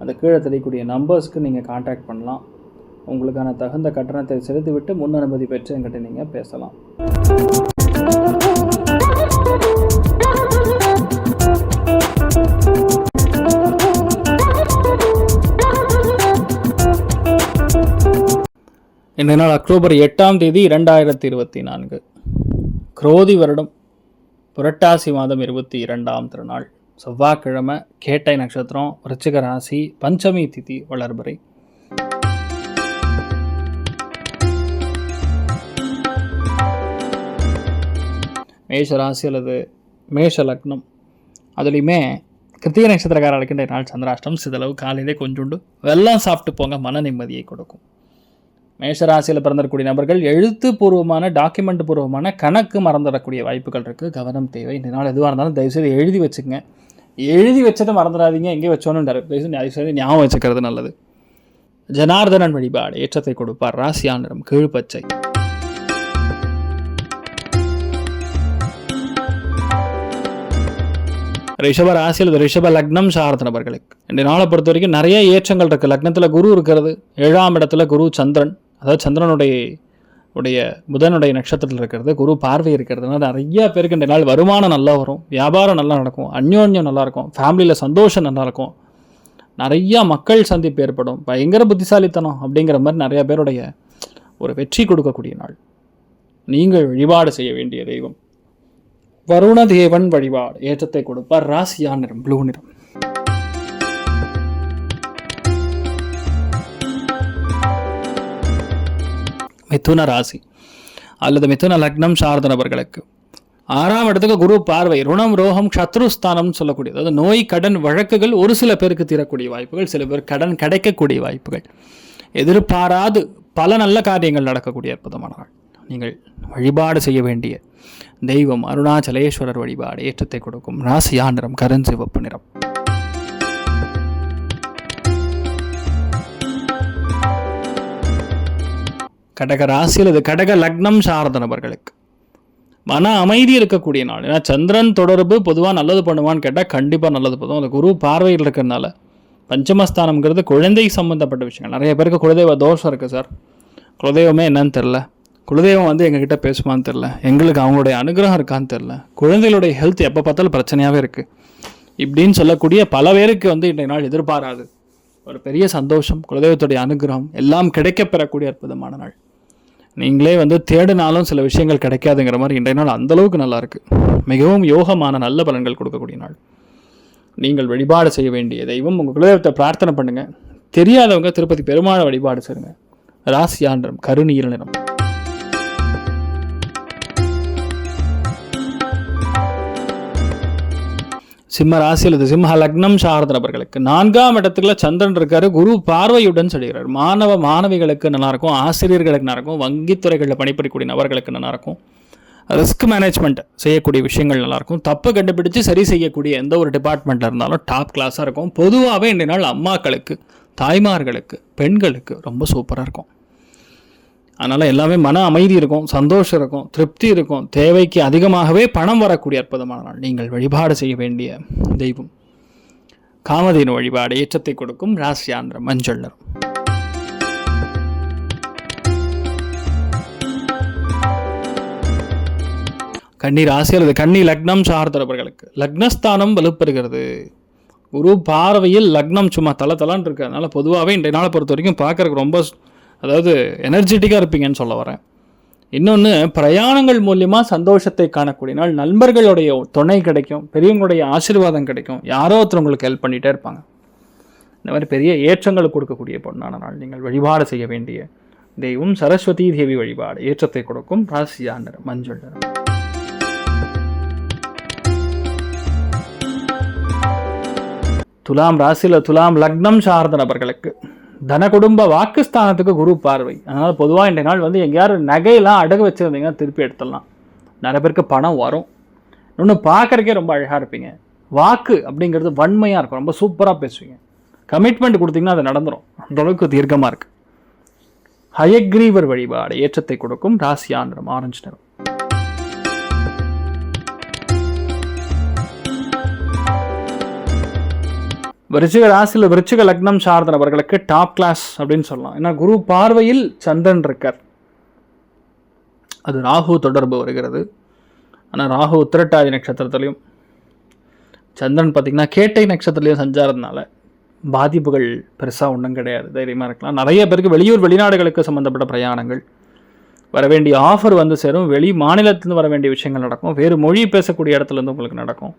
அந்த கீழே தெரியக்கூடிய நம்பர்ஸ்க்கு நீங்கள் காண்டாக்ட் பண்ணலாம். உங்களுக்கான தகுந்த கட்டணத்தை செலுத்திவிட்டு முன் அனுமதி பெற்று என்கிட்ட நீங்கள் பேசலாம். இந்த நாள் அக்டோபர் எட்டாம் தேதி இரண்டாயிரத்தி இருபத்தி நான்கு. குரோதி வருடம். புரட்டாசி மாதம் இருபத்தி இரண்டாம் திருநாள். செவ்வாய்க்கிழமை கேட்டை நட்சத்திரம் விருச்சிக ராசி பஞ்சமி திதி வளர்பறை. மேஷ ராசி அல்லது மேஷ லக்னம். அதுலேயுமே கிருத்திகை நட்சத்திரக்காரர்களுக்கு இன்றைய நாள் சந்திராஷ்டம் சிதளவு காலையிலே கொஞ்சோண்டு வெள்ளம் சாப்பிட்டு போங்க மன நிம்மதியை கொடுக்கும். மேஷராசியில் பிறந்திருக்கக்கூடிய நபர்கள் எழுத்துப்பூர்வமான டாக்குமெண்ட் பூர்வமான கணக்கு மறந்துடக்கூடிய வாய்ப்புகள் இருக்குது கவனம் தேவை. இந்த நாள் எதுவாக இருந்தாலும் தயவுசெய்து எழுதி வச்சுங்க எழுதி வச்சதை மறந்துடாதீங்க. எங்கே வச்சோன்னு தயவுசெய்து ஞாபகம் வச்சுக்கிறது நல்லது. ஜனார்தனன் வழிபாடு ஏற்றத்தை கொடுப்பார். ராசியா நிறம் கீழ்பச்சை ரிஷப ராசியில் ரிஷப லக்னம் சாரத நபர்களுக்கு. இந்த நாளை பொறுத்த வரைக்கும் நிறைய ஏற்றங்கள் இருக்குது லக்னத்தில் குரு இருக்கிறது. ஏழாம் இடத்துல குரு சந்திரன். அதாவது சந்திரனுடைய உடைய புதனுடைய நட்சத்திரத்தில் இருக்கிறது குரு பார்வை இருக்கிறதுனால நிறைய பேருக்கு இந்த நாள் வருமானம் நல்லா வரும் வியாபாரம் நல்லா நடக்கும் அந்யோன்யம் நல்லாயிருக்கும் ஃபேமிலியில் சந்தோஷம் நல்லாயிருக்கும் நிறையா மக்கள் சந்திப்பு ஏற்படும் பயங்கர புத்திசாலித்தனம் அப்படிங்கிற மாதிரி நிறைய பேருடைய ஒரு வெற்றி கொடுக்கக்கூடிய நாள். நீங்கள் வழிபாடு செய்ய வேண்டிய தெய்வம். வருணதேவன் வழிபாடு ஏற்றத்தை கொடுப்பார் ராசியா நிறம் ப்ளூ நிறம். மிதுன ராசி அல்லது மிதுன லக்னம் சார்ந்த நபர்களுக்கு. ஆறாம் இடத்துக்கு குரு பார்வை ருணம் ரோகம் சத்ருஸ்தானம்னு சொல்லக்கூடிய அதாவது நோய் கடன் வழக்குகள் ஒரு சில பேருக்கு தீரக்கூடிய வாய்ப்புகள் சில பேர் கடன் கிடைக்கக்கூடிய வாய்ப்புகள். எதிர்பாராது பல நல்ல காரியங்கள் நடக்கக்கூடிய அற்புதமான நாள் நீங்கள் வழிபாடு செய்ய வேண்டிய தெய்வம் அருணாச்சலேஸ்வரர் வழிபாடு ஏற்றத்தை கொடுக்கும். ராசியா நிறம் கருஞ்சிவப்பு நிறம். கடக ராசி அல்லது கடக லக்னம் சார்ந்த நபர்களுக்கு. மன அமைதி இருக்கக்கூடிய நாள். ஏன்னா சந்திரன் தொடர்பு பொதுவாக நல்லது பண்ணுவான்னு கேட்டால் கண்டிப்பாக நல்லது பண்ணும் அந்த குரு பார்வையில் இருக்கிறதுனால பஞ்சமஸ்தானம்ங்கிறது குழந்தை சம்மந்தப்பட்ட விஷயங்கள். நிறைய பேருக்கு குலதெய்வ தோஷம் இருக்குது சார். குலதெய்வமே என்னன்னு தெரில குலதெய்வம் வந்து எங்ககிட்ட பேசுமான்னு தெரில எங்களுக்கு அவங்களுடைய அனுகிரகம் இருக்கான்னு தெரில குழந்தைகளுடைய ஹெல்த் எப்போ பார்த்தாலும் பிரச்சனையாகவே இருக்குது இப்படின்னு சொல்லக்கூடிய பல பேருக்கு வந்து இன்றைய நாள் எதிர்பாராது. ஒரு பெரிய சந்தோஷம் குலதெய்வத்துடைய அனுகிரகம் எல்லாம் கிடைக்கப்பெறக்கூடிய அற்புதமான நாள். நீங்களே வந்து தேடினாலும் சில விஷயங்கள் கிடைக்காதுங்கிற மாதிரி இன்றைய நாள் அந்தளவுக்கு நல்லாயிருக்கு மிகவும் யோகமான நல்ல பலன்கள் கொடுக்கக்கூடிய நாள். நீங்கள் வழிபாடு செய்ய வேண்டிய தெய்வம் உங்கள் குலதெய்வத்தை பிரார்த்தனை பண்ணுங்கள் தெரியாதவங்க திருப்பதி பெருமாளை வழிபாடு செய்யுங்க. ராசியாண்டம் கருநீர் நிறம். சிம்ம ராசி அல்லது சிம்ம லக்னம் சாரத நபர்களுக்கு நான்காம் இடத்துல சந்திரன் இருக்காரு. குரு பார்வையுடன் சொல்கிறார். மாணவ மாணவிகளுக்கு நல்லா இருக்கும். ஆசிரியர்களுக்கு நல்லா இருக்கும். வங்கித்துறைகளில் பணிபுரியக்கூடிய நபர்களுக்கு நல்லா இருக்கும். ரிஸ்க் மேனேஜ்மெண்ட் செய்யக்கூடிய விஷயங்கள் நல்லாயிருக்கும் தப்பு கண்டுபிடிச்சு சரி செய்யக்கூடிய எந்த ஒரு டிபார்ட்மெண்ட்டில் இருந்தாலும் டாப் கிளாஸாக இருக்கும். பொதுவாகவே இன்றைய நாள் அம்மாக்களுக்கு தாய்மார்களுக்கு பெண்களுக்கு ரொம்ப சூப்பராக இருக்கும். அதனால் எல்லாமே மன அமைதி இருக்கும் சந்தோஷம் இருக்கும் திருப்தி இருக்கும். தேவைக்கு அதிகமாகவே பணம் வரக்கூடிய அற்புதமான நாள். நீங்கள் வழிபாடு செய்ய வேண்டிய தெய்வம். காமதேனு வழிபாடு ஏற்றத்தை கொடுக்கும் ராசியான்ற மஞ்சள் நிறம் கன்னி ராசி அல்லது கன்னி லக்னம் சார்ந்தவர்களுக்கு லக்னஸ்தானம் வலுப்பெறுகிறது. குரு பார்வையில் லக்னம் சும்மா தலை தலான் இருக்கு. அதனால் பொதுவாகவே இன்றைய நாளை பொறுத்த வரைக்கும் பார்க்குறக்கு ரொம்ப அதாவது எனர்ஜெட்டிக்காக இருப்பீங்கன்னு சொல்ல வரேன். இன்னொன்று பிரயாணங்கள் மூலியமாக சந்தோஷத்தை காணக்கூடிய நாள் நண்பர்களுடைய துணை கிடைக்கும் பெரியவங்களுடைய ஆசீர்வாதம் கிடைக்கும். யாரோ ஒருத்தர் உங்களுக்கு ஹெல்ப் பண்ணிகிட்டே இருப்பாங்க. இந்த மாதிரி பெரிய ஏற்றங்கள் கொடுக்கக்கூடிய பொண்ணான நாள். நீங்கள் வழிபாடு செய்ய வேண்டிய தெய்வம் சரஸ்வதி தேவி வழிபாடு. ஏற்றத்தை கொடுக்கும் ராசியா நிறம் மஞ்சள் நிறம். துலாம் ராசியில் துலாம் லக்னம் சார்ந்த நபர்களுக்கு தன குடும்ப வாக்குஸ்தானத்துக்கு குரு பார்வை. அதனால் பொதுவாக இன்றைய நாள் வந்து எங்கேயாவது நகையெல்லாம் அடகு வச்சுருந்தீங்கன்னா திருப்பி எடுத்துடலாம். நிறைய பேருக்கு பணம் வரும். இன்னொன்று பார்க்குறக்கே ரொம்ப அழகாக இருப்பீங்க. வாக்கு அப்படிங்கிறது வன்மையாக இருக்கும். ரொம்ப சூப்பராக பேசுவீங்க. கமிட்மெண்ட் கொடுத்தீங்கன்னா அது நடந்துடும் அந்தளவுக்கு தீர்க்கமாக இருக்குது ஹயக்ரீவர் வழிபாடு ஏற்றத்தை கொடுக்கும். ராசியா நிறம் ஆரஞ்சு நிறம். விருச்சிக ராசியில் விருச்சிக லக்னம் சார்ந்த நபர்களுக்கு டாப் கிளாஸ் அப்படின்னு சொல்லலாம். ஏன்னா குரு பார்வையில் சந்திரன் இருக்கார். அது ராகு தொடர்பு வருகிறது. ஆனால் ராகு உத்திரட்டாதி நட்சத்திரத்துலையும் சந்திரன் பார்த்திங்கன்னா கேட்டை நட்சத்திரத்துலையும் சஞ்சாரத்தினால பாதிப்புகள் பெருசாக ஒன்றும் கிடையாது. தைரியமாக இருக்கலாம். நிறைய பேருக்கு வெளியூர் வெளிநாடுகளுக்கு சம்மந்தப்பட்ட பிரயாணங்கள். வர வேண்டிய ஆஃபர் வந்து சேரும். வெளி மாநிலத்திலேருந்து வர வேண்டிய விஷயங்கள் நடக்கும். வேறு மொழி பேசக்கூடிய இடத்துலேருந்து உங்களுக்கு நடக்கும்.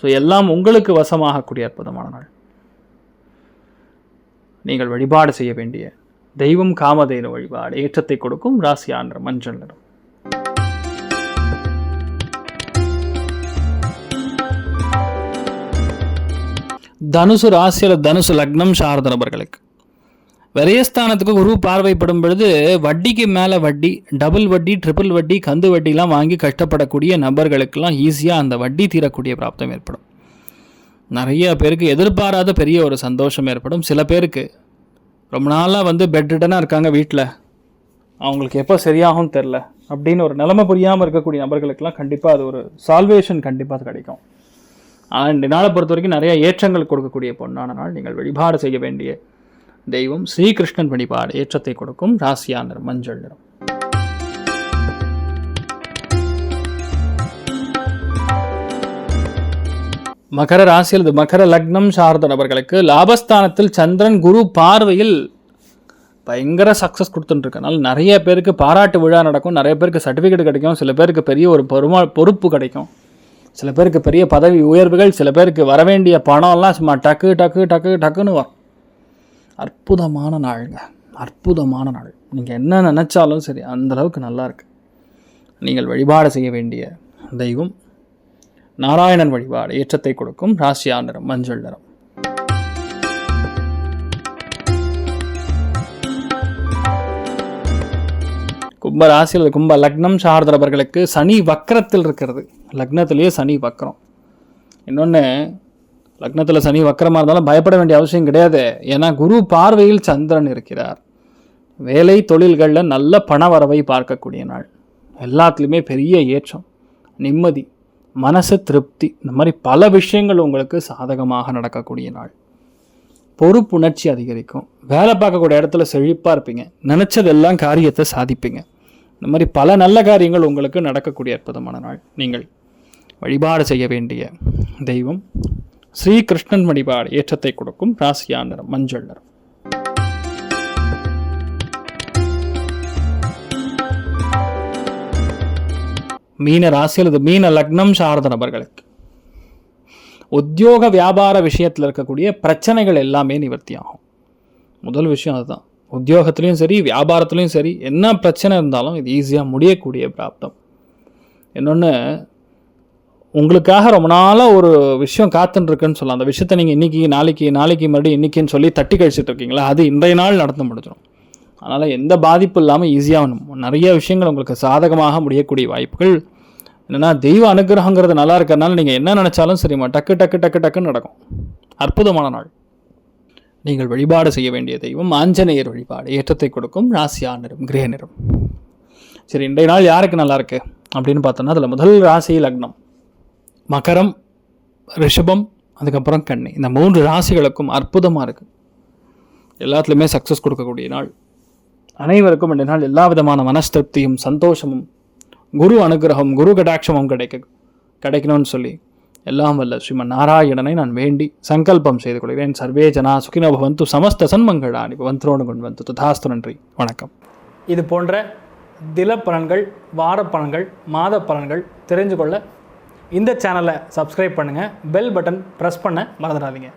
ஸோ எல்லாம் உங்களுக்கு வசமாகக்கூடிய அற்புதமான நாள். நீங்கள் வழிபாடு செய்ய வேண்டிய தெய்வம் காமதேனு வழிபாடு ஏற்றத்தை கொடுக்கும் ராசியான மஞ்சள் நிறம். தனுசு ராசியில் தனுசு லக்னம் சாரத நபர்களுக்கு. விரயஸ்தானத்துக்கு குரு பார்வைப்படும் பொழுது வட்டிக்கு மேலே வட்டி டபுள் வட்டி ட்ரிபிள் வட்டி கந்து வட்டிலாம் வாங்கி கஷ்டப்படக்கூடிய நபர்களுக்கெல்லாம் ஈஸியாக அந்த வட்டி தீரக்கூடிய பிராப்தம் ஏற்படும். நிறைய பேருக்கு எதிர்பாராத பெரிய ஒரு சந்தோஷம் ஏற்படும். சில பேருக்கு ரொம்ப நாளாக வந்து பெட்ரிட்டனாக இருக்காங்க வீட்டில் அவங்களுக்கு எப்போ சரியாகும் தெரில அப்படின்னு ஒரு நிலைமை புரியாமல் இருக்கக்கூடிய நபர்களுக்கெல்லாம் கண்டிப்பாக அது ஒரு சால்வேஷன் கண்டிப்பாக அது கிடைக்கும். ஆனால் இந்த நாளை பொறுத்த வரைக்கும் நிறைய ஏற்றங்கள் கொடுக்கக்கூடிய பொண்ணான நாள். நீங்கள் வழிபாடு செய்ய வேண்டிய தெய்வம் ஸ்ரீகிருஷ்ணன் வழிபாடு ஏற்றத்தை கொடுக்கும். ராசியா நிறம் மஞ்சள் நிறம். மகர ராசியில் மகர லக்னம் சார்ந்த நபர்களுக்கு லாபஸ்தானத்தில் சந்திரன் குரு பார்வையில் பயங்கர சக்ஸஸ் கொடுத்துட்டுருக்கனால நிறைய பேருக்கு பாராட்டு விழா நடக்கும். நிறைய பேருக்கு சர்டிஃபிகேட் கிடைக்கும். சில பேருக்கு பெரிய ஒரு பெருமா பொறுப்பு கிடைக்கும். சில பேருக்கு பெரிய பதவி உயர்வுகள் சில பேருக்கு வர வேண்டிய பணம்லாம் சும்மா டக்கு டக்கு டக்கு டக்குன்னு வரும். அற்புதமான நாளுங்க. அற்புதமான நாள். நீங்கள் என்ன நினச்சாலும் சரி அந்தளவுக்கு நல்லாயிருக்கு நீங்கள் வழிபாடு செய்ய வேண்டிய தெய்வம் நாராயணன் வழிபாடு ஏற்றத்தை கொடுக்கும் ராசியா நிறம் மஞ்சள் நிறம். கும்ப ராசியில் கும்ப லக்னம் சார்ந்தவர்களுக்கு சனி வக்கரத்தில் இருக்கிறது. லக்னத்திலேயே சனி வக்கரம். இன்னொன்று லக்னத்தில் சனி வக்கரமாக இருந்தாலும் பயப்பட வேண்டிய அவசியம் கிடையாது. ஏன்னா குரு பார்வையில் சந்திரன் இருக்கிறார். வேலை தொழில்களில் நல்ல பண வரவை பார்க்கக்கூடிய நாள். எல்லாத்துலேயுமே பெரிய ஏற்றம் நிம்மதி. மனசு திருப்தி. இந்த மாதிரி பல விஷயங்கள் உங்களுக்கு சாதகமாக நடக்கக்கூடிய நாள். பொறுப்புணர்ச்சி அதிகரிக்கும். வேலை பார்க்கக்கூடிய இடத்துல செழிப்பாக இருப்பீங்க. நினச்சதெல்லாம் காரியத்தை சாதிப்பீங்க. இந்த மாதிரி பல நல்ல காரியங்கள் உங்களுக்கு நடக்கக்கூடிய அற்புதமான நாள். நீங்கள் வழிபாடு செய்ய வேண்டிய தெய்வம். ஸ்ரீகிருஷ்ணன் வழிபாடு ஏற்றத்தை கொடுக்கும். ராசியா நிறம் மஞ்சள் நிறம். மீன ராசி அல்லது மீன லக்னம் சார்ந்த நபர்களுக்கு. உத்தியோக வியாபார விஷயத்தில் இருக்கக்கூடிய பிரச்சனைகள் எல்லாமே நிவர்த்தி ஆகும். முதல் விஷயம் அதுதான். உத்தியோகத்துலேயும் சரி வியாபாரத்துலேயும் சரி என்ன பிரச்சனை இருந்தாலும் இது ஈஸியாக முடியக்கூடிய பிராப்தம். இன்னொன்று உங்களுக்காக ரொம்ப நாளாக ஒரு விஷயம் காத்துட்டுருக்குன்னு சொல்லலாம். அந்த விஷயத்தை நீங்கள் இன்றைக்கி நாளைக்கு நாளைக்கு மறுபடியும் இன்றைக்கின்னு சொல்லி தட்டி கழிச்சிட்டு இருக்கீங்களா? அது இன்றைய நாள் நடந்து முடிஞ்சிடும். அதனால் எந்த பாதிப்பு இல்லாமல் ஈஸியாக நிறைய விஷயங்கள் உங்களுக்கு சாதகமாக முடியக்கூடிய வாய்ப்புகள். என்னென்னா தெய்வ அனுகிரகங்கிறது நல்லா இருக்கிறனால நீங்கள் என்ன நினச்சாலும் சரிம்மா டக்கு டக்கு டக்கு டக்குன்னு நடக்கும். அற்புதமான நாள். நீங்கள் வழிபாடு செய்ய வேண்டிய தெய்வம் ஆஞ்சநேயர் வழிபாடு. ஏற்றத்தை கொடுக்கும் ராசியா நிறம் கிரே நிறம். சரி இன்றைய நாள் யாருக்கு நல்லா இருக்கு? அப்படின்னு பார்த்தோன்னா அதில் முதல் ராசி லக்னம். மகரம் ரிஷபம் அதுக்கப்புறம் கண்ணி இந்த மூன்று ராசிகளுக்கும் அற்புதமாக இருக்குது எல்லாத்துலேயுமே சக்ஸஸ் கொடுக்கக்கூடிய நாள். அனைவருக்கும் இந்த நாள் எல்லா விதமான மனஸ்திருப்தியும் சந்தோஷமும் குரு அனுகிரகம் குரு கடாட்சமும் கிடைக்க கிடைக்கணும்னு சொல்லி எல்லாம் வல்ல ஸ்ரீமன் நாராயணனை நான் வேண்டி சங்கல்பம் செய்து கொள்கிறேன். சர்வே ஜனா சுகினோ பவந்து சமஸ்த சன்மங்களானி பவந்தரோடு கொண்டு வந்து ததாஸ்து நன்றி. வணக்கம். இது போன்ற தில பலன்கள் வார பலன்கள் மாத பலன்கள் தெரிஞ்சு கொள்ள இந்த சேனலை சப்ஸ்கிரைப் பண்ணுங்கள் பெல் பட்டன் ப்ரெஸ் பண்ண மறந்துடாதீங்க.